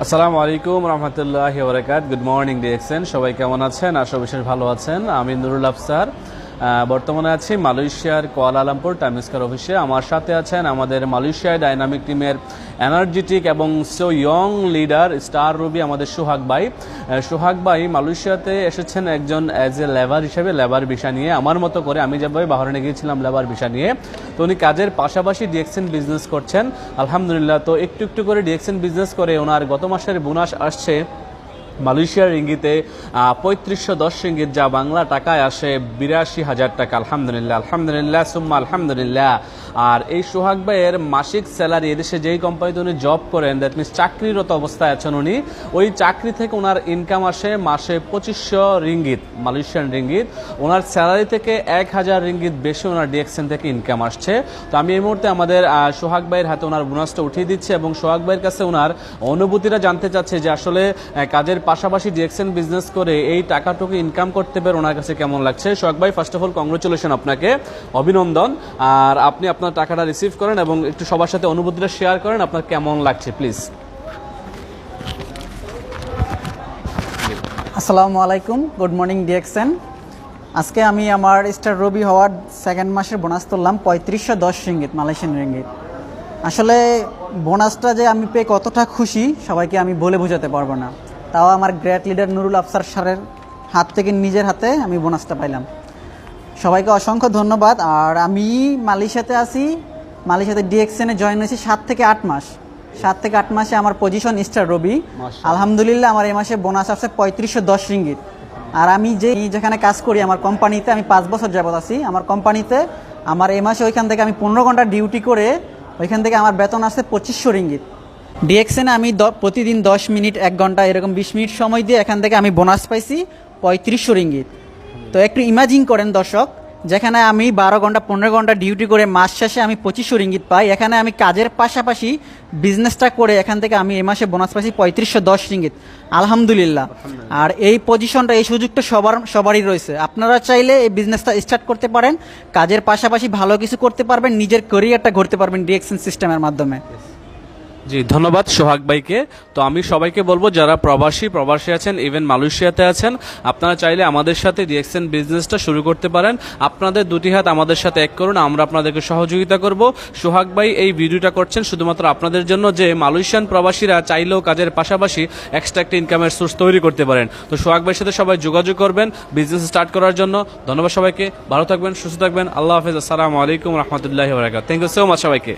আসসালামু আলাইকুম রহমতুল্লাহ বরকাত গুড মর্নিং ডিএক্সেন সবাই কেমন আছেন? আশা বিশেষ ভালো আছেন। আমি নুরুল আফসার। বর্তমানে আছি মালয়েশিয়ার কোয়ালালামপুর টাইমস্কার অফিসে আমার সাথে আছেন আমাদের মালয়েশিয়া ডাইনামিক টিমের এনার্জেটিক এবং so young leader star ruby আমাদের সোহাগ ভাই। সোহাগ ভাই মালয়েশিয়াতে এসেছেন একজন অ্যাজ এ লেবার হিসেবে লেবার ভিসা নিয়ে। আমার মতো করে আমি যেভাবে বাহরানে গিয়েছিলাম লেবার ভিসা নিয়ে, তো উনি কাজের পাশাপাশি ডিএক্সেন বিজনেস করছেন। আলহামদুলিল্লাহ, তো একটু একটু করে ডিএক্সেন বিজনেস করে ওনার গত মাসের বোনাস আসছে। মালয়েশিয়ার ইঙ্গিতে পঁয়ত্রিশশো দশ রিঙ্গিত যা বাংলা টাকায় আসে বিরাশি হাজার টাকা। আলহামদুলিল্লাহ আলহামদুলিল্লাহ, সুম্মা আলহামদুলিল্লাহ। আর এই সোহাগ ভাইয়ের মাসিক স্যালারি এদেশে যেই কোম্পানিতে উনি জব করেন দ্যাট মিনস চাকরিরত অবস্থায় আছেন উনি, ওই চাকরি থেকে ওনার ইনকাম আসে মাসে পঁচিশশো রিঙ্গিত মালয়েশিয়ান রিঙ্গিত। ওনার স্যালারি থেকে এক হাজার রিঙ্গিত বেশি ওনার ডিএক্সেন থেকে ইনকাম আসছে। তো আমি এই মুহূর্তে আমাদের সোহাগ ভাইয়ের হাতে ওনার বোনাসটা উঠিয়ে দিচ্ছি এবং সোহাগ ভাইয়ের কাছে ওনার অনুভূতিটা জানতে চাচ্ছে যে আসলে কাজের পাশাপাশি ডিএক্সেন বিজনেস করে এই টাকাটুকু ইনকাম করতে পেরে ওনার কাছে কেমন লাগছে? সোহাগ ভাই ফার্স্ট অফ অল কংগ্রেচুলেশন আপনাকে। অভিনন্দন। আর আপনি আপনার টাকাটা রিসিভ করেন এবং একটু সবার সাথে অনুভূতিটা শেয়ার করেন, আপনার কেমন লাগছে প্লিজ আসসালামু আলাইকুম গুড মর্নিং ডিএক্সএন আজকে আমি আমার স্টার রবি হওয়ার সেকেন্ড মাসের বোনাস তুললাম পঁয়ত্রিশশো দশ রিঙ্গিত, মালয়েশিয়ান রিঙ্গিত। আসলে বোনাসটা যে আমি পেয়ে কতটা খুশি, সবাইকে আমি বলে বোঝাতে পারব না। তাও আমার গ্রেট লিডার নুরুল আফসার স্যারের হাত থেকে, নিজের হাতে আমি বোনাসটা পাইলাম। সবাইকে অসংখ্য ধন্যবাদ। আর আমি মালয়েশিয়াতে আছি। মালয়েশিয়াতে ডিএক্সএনে জয়েন হয়েছি সাত থেকে আট মাস। সাত থেকে আট মাসে আমার পজিশন স্টার রবি। আলহামদুলিল্লাহ আমার এই মাসে বোনাস আসছে পঁয়ত্রিশশো দশ রিঙ্গিত। আর আমি যে যেখানে কাজ করি আমার কোম্পানিতে আমি পাঁচ বছর যাবৎ আছি। আমার কোম্পানিতে আমার এই মাসে ওইখান থেকে আমি পনেরো ঘণ্টা ডিউটি করে ওইখান থেকে আমার বেতন আসছে পঁচিশশো রিঙ্গিত। ডিএক্সএনে আমি প্রতিদিন দশ মিনিট এক ঘণ্টা এরকম বিশ মিনিট সময় দিয়ে এখান থেকে আমি বোনাস পাইছি পঁয়ত্রিশশো রিঙ্গিত। তো একটু ইমাজিন করেন দর্শক, যেখানে আমি বারো ঘণ্টা, পনেরো ঘণ্টা ডিউটি করে মাস শেষে আমি পঁচিশশো রিঙ্গিত পাই, এখানে আমি কাজের পাশাপাশি বিজনেসটা করে এখান থেকে আমি এ মাসে বোনাস পাইছি পঁয়ত্রিশশো দশ রিঙ্গিত। আলহামদুলিল্লাহ। আর এই পজিশনটা এই সুযোগটা সবার, সবারই রয়েছে। আপনারা চাইলে এই বিজনেসটা স্টার্ট করতে পারেন, কাজের পাশাপাশি ভালো কিছু করতে পারবেন, নিজের ক্যারিয়ারটা গড়তে পারবেন ডিএক্সএন সিস্টেমের মাধ্যমে। জি, ধন্যবাদ সোহাগ ভাইকে। তো আমি সবাইকে বলব, যারা প্রবাসী প্রবাসী আছেন ইভেন মালয়েশিয়াতে আছেন, আপনারা চাইলে আমাদের সাথে ডিএক্সএন বিজনেসটা শুরু করতে পারেন। আপনাদের দুটি হাত আমাদের সাথে এক করুন, আমরা আপনাদেরকে সহযোগিতা করব। সোহাগ ভাই এই ভিডিওটা করছেন শুধুমাত্র আপনাদের জন্য যে মালয়েশিয়ান প্রবাসীরা চাইলেও কাজের পাশাপাশি এক্সট্রা একটা ইনকামের সোর্স তৈরি করতে পারেন। তো সোহাগ ভাইয়ের সাথে সবাই যোগাযোগ করবেন বিজনেস স্টার্ট করার জন্য। ধন্যবাদ সবাইকে, ভালো থাকবেন, সুস্থ থাকবেন। আল্লাহ হাফেজ, আসসালামু আলাইকুম রহমতুল্লাহ বরাকাত থ্যাংক ইউ সো মাচ সবাইকে।